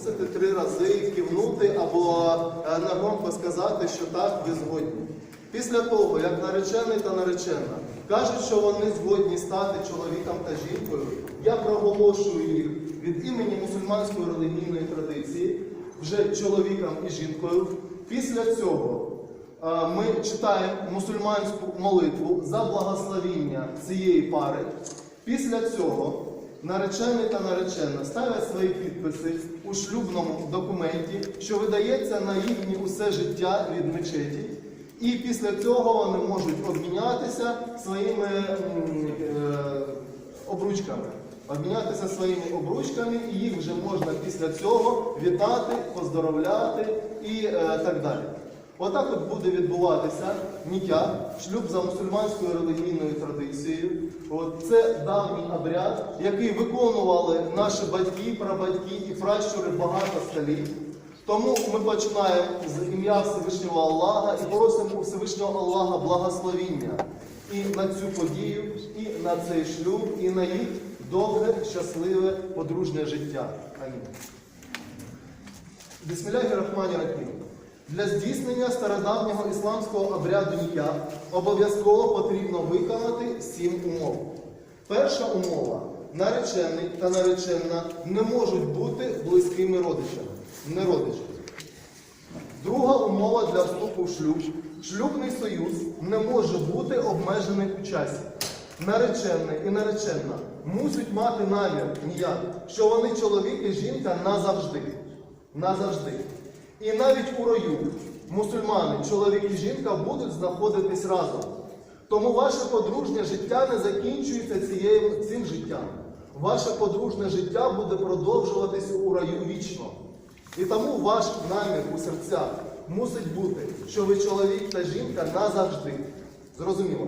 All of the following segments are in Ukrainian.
Мусите три рази кивнути або е, нагромко сказати, що так, ви згодні. Після того, як наречений та наречена кажуть, що вони згодні стати чоловіком та жінкою, я проголошую їх від імені мусульманської релігійної традиції вже чоловіком і жінкою. Після цього е, ми читаємо мусульманську молитву за благословіння цієї пари. Після цього наречений та наречена ставлять свої підписи у шлюбному документі, що видається на їхнє усе життя від мечеті. І після цього вони можуть обмінятися своїми е, обручками. Обмінятися своїми обручками, і їх вже можна після цього вітати, поздоровляти і е, так далі. Отак от буде відбуватися ніття, шлюб за мусульманською релігійною традицією. От це давній обряд, який виконували наші батьки, прабатьки і пращури багато століть. Тому ми починаємо з ім'я Всевишнього Аллаха і просимо у Всевишнього Аллаха благословіння і на цю подію, і на цей шлюб, і на їх довге, щасливе, подружнє життя. Амінь. Бісміляхі Рахмані Рахім. Для здійснення стародавнього ісламського обряду ніття обов'язково потрібно виконати сім умов. Перша умова наречений та наречена не можуть бути близькими родичами. Не родичами. Друга умова для вступу в шлюб. Шлюбний союз не може бути обмежений у часі. Наречений і наречена мусять мати намір ніяк, що вони чоловік і жінка назавжди. Назавжди. І навіть у раю мусульмани, чоловік і жінка будуть знаходитись разом. Тому ваше подружнє життя не закінчується цією, цим життям. Ваше подружнє життя буде продовжуватися у раю вічно. І тому ваш намір у серцях мусить бути, що ви чоловік та жінка назавжди. Зрозуміло?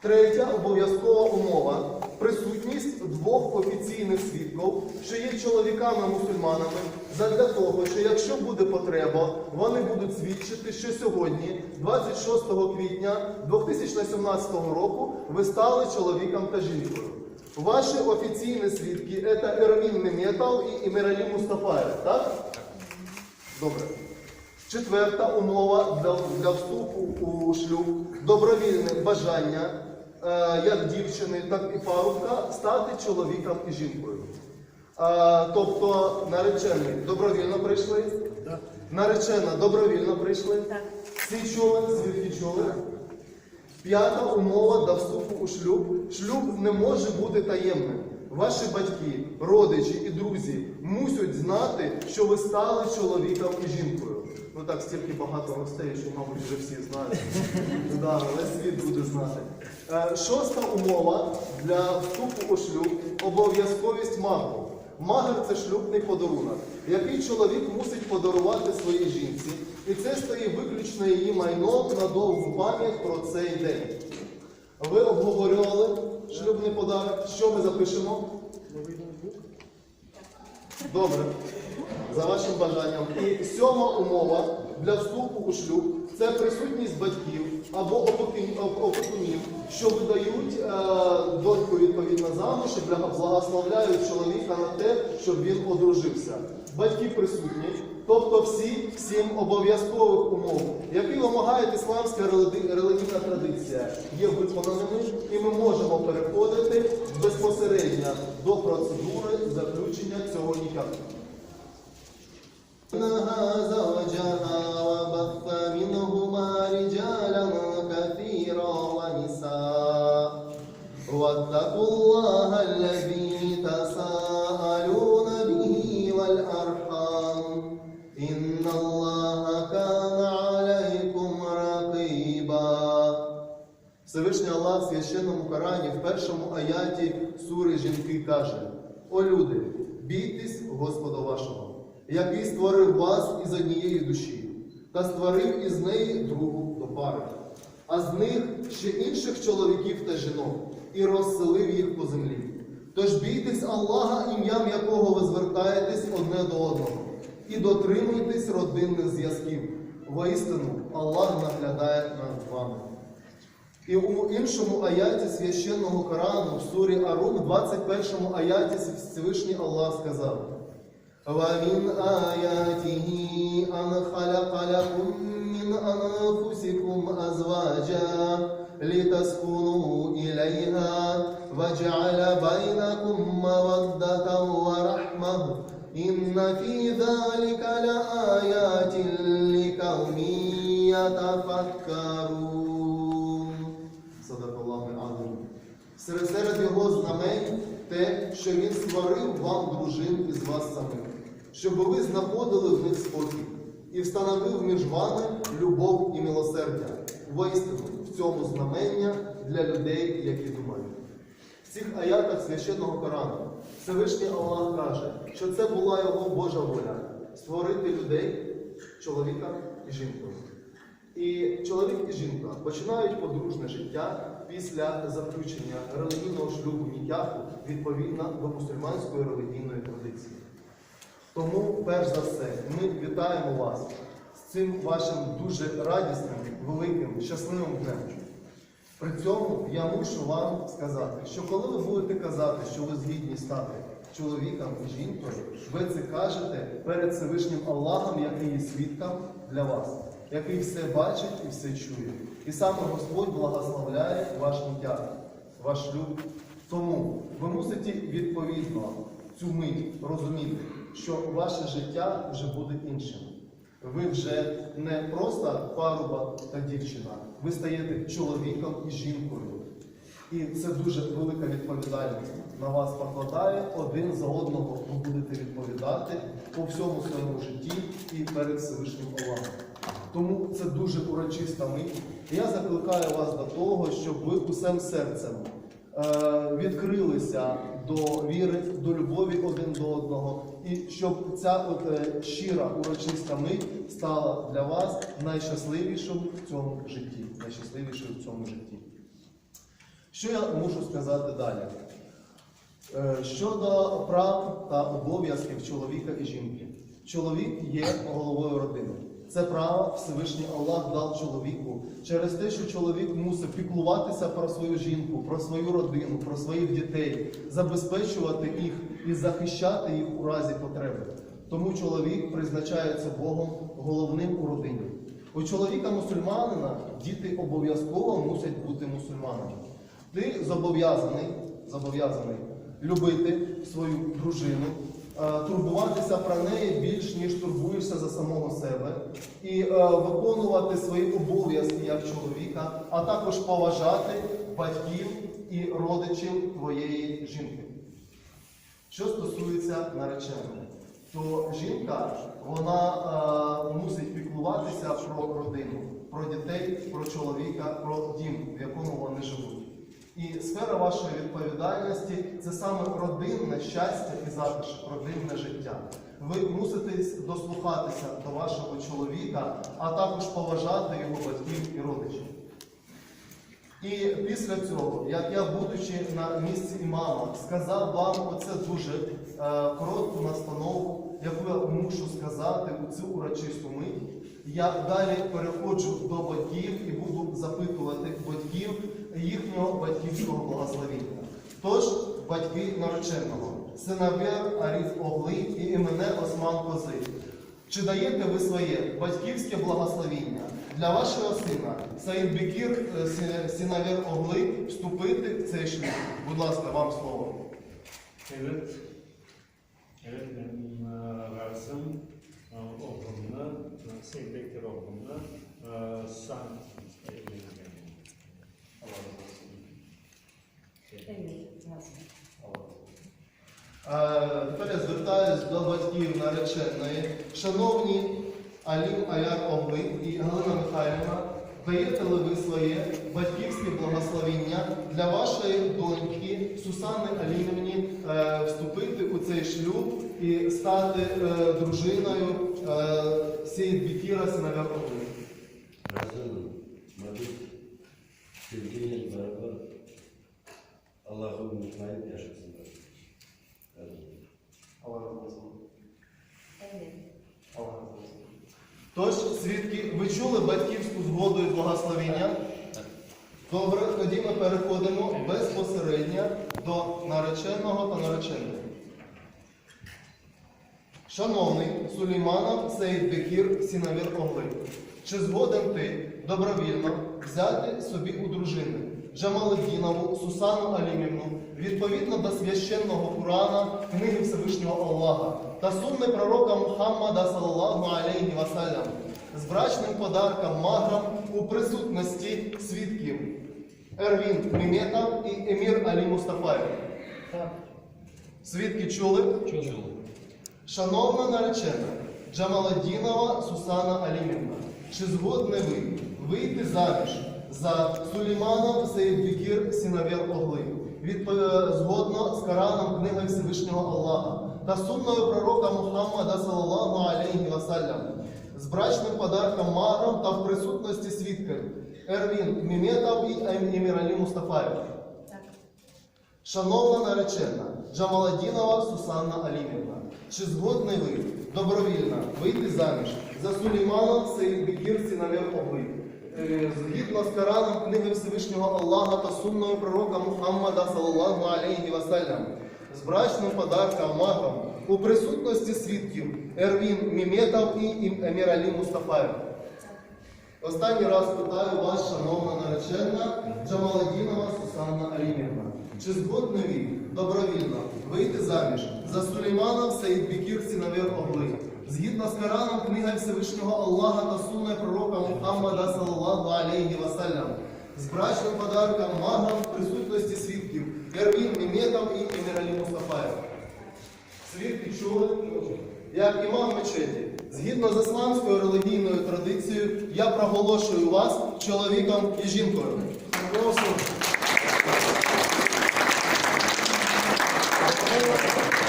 Третя обов'язкова умова присутність двох офіційних свідків, що є чоловіками-мусульманами, задля того, що якщо буде потреба, вони будуть свідчити, що сьогодні, 26 квітня 2017 року, ви стали чоловіком та жінкою. Ваші офіційні свідки це Ермін Неметал і Імералі Мустафаєв, так? Добре. Четверта умова для, для вступу у шлюб добровільне бажання е, як дівчини, так і парубка стати чоловіком і жінкою. Е, тобто наречений добровільно прийшли, наречена добровільно прийшли, всі чули, свідки чули. П'ята умова до вступу у шлюб. Шлюб не може бути таємним. Ваші батьки, родичі і друзі мусять знати, що ви стали чоловіком і жінкою. Ну так, стільки багато гостей, що, мабуть, вже всі знають. Да, весь світ буде знати. Е, Шоста умова для вступу у шлюб обов'язковість магу. Магер це шлюбний подарунок, який чоловік мусить подарувати своїй жінці, і це стає виключно її майном на довгу пам'ять про цей день. Ви обговорювали шлюбний подарок. Що ми запишемо? Добре. За вашим бажанням. І сьома умова для вступу у шлюб це присутність батьків або опекунів, що видають е, доньку відповідно замуж і благословляють чоловіка на те, щоб він одружився. Батьки присутні, тобто всі сім обов'язкових умов, які вимагає ісламська релігійна традиція, є виконаними, і ми можемо переходити безпосередньо до процедури заключення цього ніяку. واتقوا الله الذي تساءلون به والأرحام إن الله كان عليكم رقيبا Всевишній Аллах в священному Корані в першому аяті сури жінки каже: О люди, бійтесь Господа вашого, який створив вас із однієї душі, та створив із неї другу до пари, а з них ще інших чоловіків та жінок, і розселив їх по землі. Тож бійтесь Аллаха, ім'ям якого ви звертаєтесь одне до одного, і дотримуйтесь родинних зв'язків. Воістину Аллах наглядає над вами. І у іншому аяті священного Корану в сурі Арун, в 21 аяті Всевишній Аллах сказав: ومن آياته أن خلق لكم من أنفسكم أزواجا لتسكنوا إليها وجعل بينكم مودة ورحمة إن في ذلك لآيات لقوم يتفكرون صدق الله العظيم Серед, серед його знамень те, що він створив вам дружин із вас самих, щоб ви знаходили в них спокій і встановив між вами любов і милосердя. Воістину в цьому знамення для людей, які думають. В цих аятах священного Корану Всевишній Аллах каже, що це була його Божа воля створити людей, чоловіка і жінку. І чоловік і жінка починають подружне життя після заключення релігійного шлюбу нікаху відповідно до мусульманської релігійної традиції. Тому, перш за все, ми вітаємо вас з цим вашим дуже радісним, великим, щасливим днем. При цьому я мушу вам сказати, що коли ви будете казати, що ви згідні стати чоловіком і жінкою, ви це кажете перед Всевишнім Аллахом, який є свідком для вас, який все бачить і все чує. І саме Господь благословляє ваш нітяг, ваш шлюб. Тому ви мусите відповідно цю мить розуміти, що ваше життя вже буде іншим. Ви вже не просто паруба та дівчина, ви стаєте чоловіком і жінкою. І це дуже велика відповідальність на вас покладає. Один за одного ви будете відповідати по всьому своєму житті і перед Всевишнім Аллахом. Тому це дуже урочиста мить. Я закликаю вас до того, щоб ви усім серцем е, відкрилися до віри, до любові один до одного, і щоб ця от е, щира урочиста мить стала для вас найщасливішою в цьому житті. Найщасливішою в цьому житті. Що я можу сказати далі? Е, Щодо прав та обов'язків чоловіка і жінки. Чоловік є головою родини. Це право Всевишній Аллах дав чоловіку через те, що чоловік мусить піклуватися про свою жінку, про свою родину, про своїх дітей, забезпечувати їх і захищати їх у разі потреби. Тому чоловік призначається Богом головним у родині. У чоловіка мусульманина діти обов'язково мусять бути мусульманами. Ти зобов'язаний, зобов'язаний любити свою дружину, турбуватися про неї більш ніж турбуєшся за самого себе, і е, виконувати свої обов'язки як чоловіка, а також поважати батьків і родичів твоєї жінки. Що стосується нареченої, то жінка вона е, мусить піклуватися про родину, про дітей, про чоловіка, про дім, в якому вони живуть. І сфера вашої відповідальності це саме родинне щастя і затишок, родинне життя. Ви мусите дослухатися до вашого чоловіка, а також поважати його батьків і родичів. І після цього, як я, будучи на місці імама, сказав вам оце дуже е, коротку настанову, яку я мушу сказати у цю урочисту мить, я далі переходжу до батьків і буду запитувати батьків їхнього батьківського благословіння. Тож, батьки нареченого, синовер Аріф Огли і імене Осман Кози. Чи даєте ви своє батьківське благословіння для вашого сина Саїд Бекір, е, сі- Огли, вступити в цей шлюб? Будь ласка, вам слово. Evet. Evet benim e, razım e, oğlumla, e, Тепер я звертаюсь до батьків нареченої. Шановні Алім Аяр Огли і Галина Михайлівна, даєте ли ви своє батьківське благословіння для вашої доньки Сусани Алімівні е, вступити у цей шлюб і стати е, дружиною е, Сеїд Бікіра Синовя Огли? Razım, Madud, sevgiyle Тож, свідки, ви чули батьківську згоду і благословіння? Добре, тоді ми переходимо безпосередньо до нареченого та нареченої. Шановний Сулейманов Сейд Бекір Сінавір Огли, чи згоден ти добровільно взяти собі у дружини Джамаледдінову Сусану Алімівну відповідно до священного Корана, книги Всевишнього Аллаха та сунни пророка Мухаммада саллаллаху алейхі васалям з брачним подарком маграм у присутності свідків Ервін Міметов і Емір Алі Мустафаєв. Свідки чули? Чудово. Шановна наречена Джамаладдінова Сусана Алімівна, чи згодні ви вийти заміж за Сулейманов Сейдбікір Сінавєр Огли, згодно з Кораном книги Всевишнього Аллаха. Та сунною пророка Мухаммада саллаллаху алейхі васалям, з брачним подарком Маграм та в присутності свідків Ервін Міметов і Еміралі Мустафаєв. Шановна наречена Джамаладінова Сусанна Алімівна, чи згодні ви добровільно вийти заміж за Сулеймана Сейдбекір Сінавер Огли? Е, Згідно з Кораном книги Всевишнього Аллаха та сунною пророка Мухаммада саллаллаху алейхі васалям, з брачним подарком маграм у присутності свідків Ервін Міметов і Емір Алі Мустафаєв. Останній раз питаю вас, шановна наречена Джамаладінова Сусанна Алімівна. Чи згодні ви добровільно вийти заміж за Сулеймана Сейдбікір Сінавер Кораном, книга Всевишнього Аллаха та сунною пророка Мухаммада саллаллаху алейхі васалям, з брачним подарком магам в присутності свідків Ервін Міметов і Еміралі Мустафаєв. Свідки чули? Як імам мечеті, згідно з ісламською релігійною традицією, я проголошую вас чоловіком і жінкою.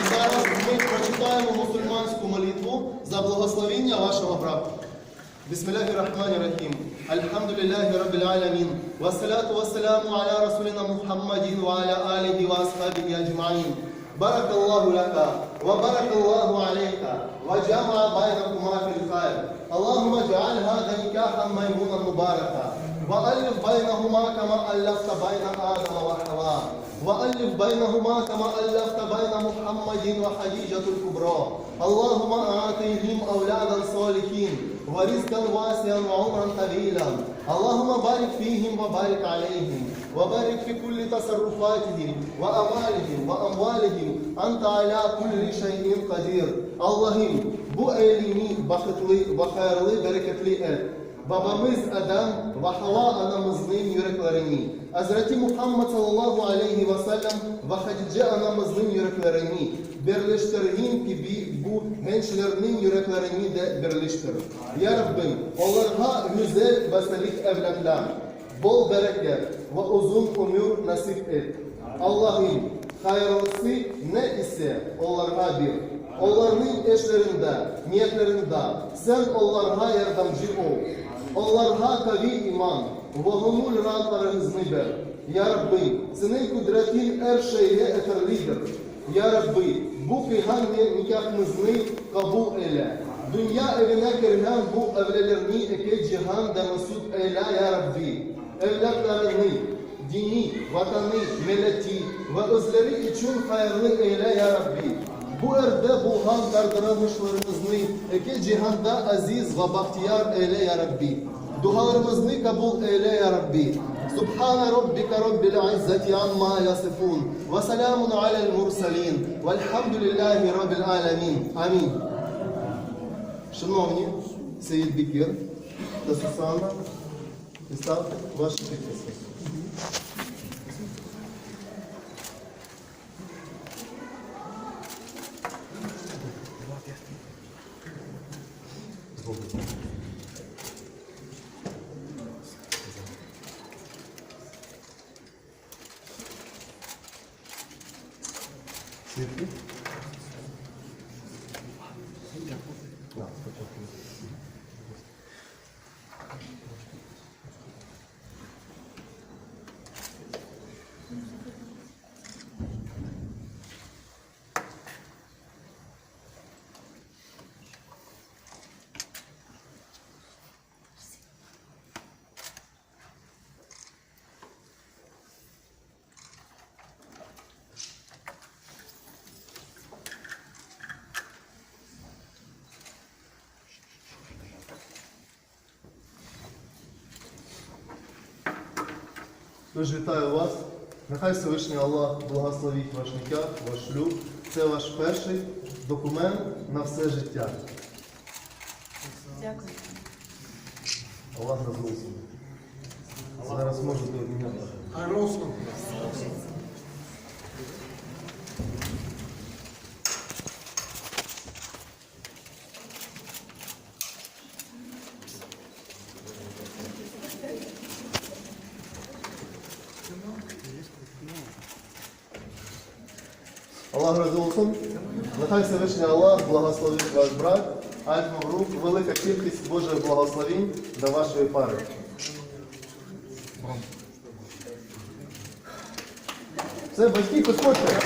І зараз ми прочитаємо мусульманську молитву за благословіння вашого браку. بسم الله الرحمن الرحيم الحمد لله رب العالمين والصلاة والسلام على رسولنا محمد وعلى آله وأصحابه أجمعين بارك الله لك وبارك الله عليك وجمع بينكما في الخير اللهم اجعل هذا نكاحا ميمونا مباركا وألف بينهما كما ألفت بين آدم وحواء وألف بينهما كما ألفت بين محمد وخديجة الكبرى. اللهم آتيهم أولادا صالحين ورزقا واسعا وعمرا طويلا. اللهم بارك فيهم وبارك عليهم. وبارك في كل تصرفاتهم وأموالهم وأموالهم. أنت على كل شيء قدير. Allah'ım bu eylemi bakıtlı ve hayırlı bereketli et. Babamız Adem ve Hava anamızın yüreklerini, Hazreti Muhammed sallallahu aleyhi ve sellem ve Hatice anamızın yüreklerini birleştirdiğin gibi bu gençlerin yüreklerini de birleştir. Ya Rabbim, onlara güzel ve salih evlatlar, bol bereket ve uzun ömür nasip et. Allah'ım hayırlısı ne ise onlara bir. Onların eşlerinde, niyetlerinde sen onlara yardımcı ol. Аллаһа каві іман, вогому рад парагизмибер. Я Рабби, сини кудратів ершеє етерлідер. Ya Rabbi, bu kihanne nikahımızını kabul eyle. Dünya evine kirilen bu evlelerini eke cihanda mesut eyle ya Rabbi. Evlatlarını, dini, vatanı, milleti ve özleri için hayırlı eyle ya Rabbi. Bu erde bulhan kardırılmışlarımızı iki cihanda aziz ve bahtiyar eyle ya Rabbi. Dualarımızı kabul eyle ya Rabbi. Subhane rabbike rabbil izzeti amma yasifun. Ve selamun alel mursalin. Velhamdülillahi rabbil alemin. Амінь. Шановні, Сеїд Бікір та Сусанна, ставте ваші підписи. なるほど、そ。Тож вітаю вас. Нехай Всевишній Аллах благословить ваш ниття, ваш шлюб. Це ваш перший документ на все життя. Дякую. Аллах розуміє. Зараз можете обміняти. Аллах разом. Нехай Всевишній Аллах благословить ваш брак. Альт Маврук, велика кількість Божих благословінь до вашої пари. Все, батьки, підходьте.